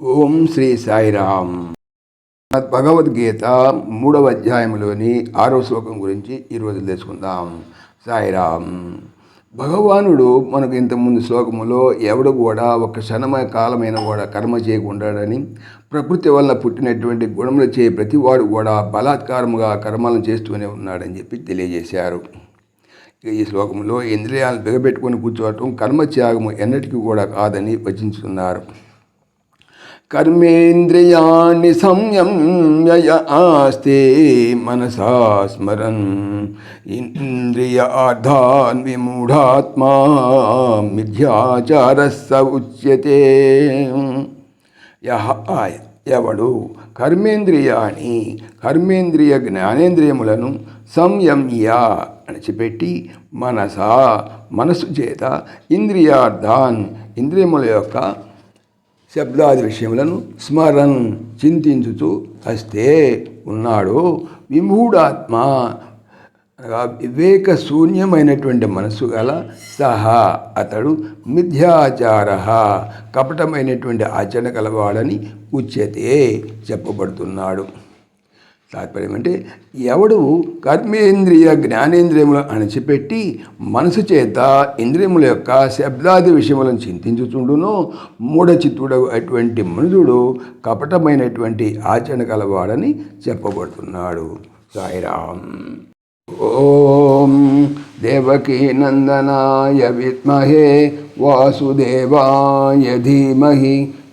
ఓం శ్రీ సాయిరామ్. భగవద్గీత మూడవ అధ్యాయంలోని ఆరో శ్లోకం గురించి ఈరోజు తెలుసుకుందాం. సాయిరామ్. భగవానుడు మనకు ఇంతకుముందు శ్లోకములో ఎవడు కూడా ఒక క్షణమ కాలమైన కూడా కర్మ చేయకుండాడని ప్రకృతి వల్ల పుట్టినటువంటి గుణములు చే ప్రతివాడు కూడా బలాత్కారముగా కర్మలను చేస్తూనే ఉన్నాడని చెప్పి తెలియజేశారు. ఈ శ్లోకంలో ఇంద్రియాలను బిగబెట్టుకొని కూర్చోవటం కర్మత్యాగము ఎన్నటికీ కూడా కాదని వచించుతున్నారు. కర్మేంద్రియాణి సంయమ్య ఆస్తే మనసా స్మరన్. ఇంద్రియార్థాన్ విమూఢాత్మా మిథ్యాచార స ఉచ్యతే. యహ ఎవడు కర్మేంద్రియాణి కర్మేంద్రియ జ్ఞానేంద్రియములను సంయమ్య అణిచిపెట్టి మనసా మనసు చేత ఇంద్రియార్థాన్ ఇంద్రియముల యొక్క శబ్దాది విషయములను స్మరన్ చింతించుతూ అస్తే ఉన్నాడు. విమూఢాత్మ వివేక శూన్యమైనటువంటి మనసు గల సహా అతడు మిథ్యాచార కపటమైనటువంటి ఆచరణ కలవాడని ఉచ్యతే చెప్పబడుతున్నాడు. తాత్పర్యం అంటే ఎవడు కర్మేంద్రియ జ్ఞానేంద్రియములు అణచిపెట్టి మనసు చేత ఇంద్రియముల యొక్క శబ్దాది విషయములను చింతించుచుండునో మూఢచిత్తుడు అటువంటి మనుషుడు కపటమైనటువంటి ఆచరణ కలవాడని చెప్పబడుతున్నాడు. సాయిరామ్. ఓం దేవకీ నందనాయ విద్మహే వాసుదేవాయ ధీమహి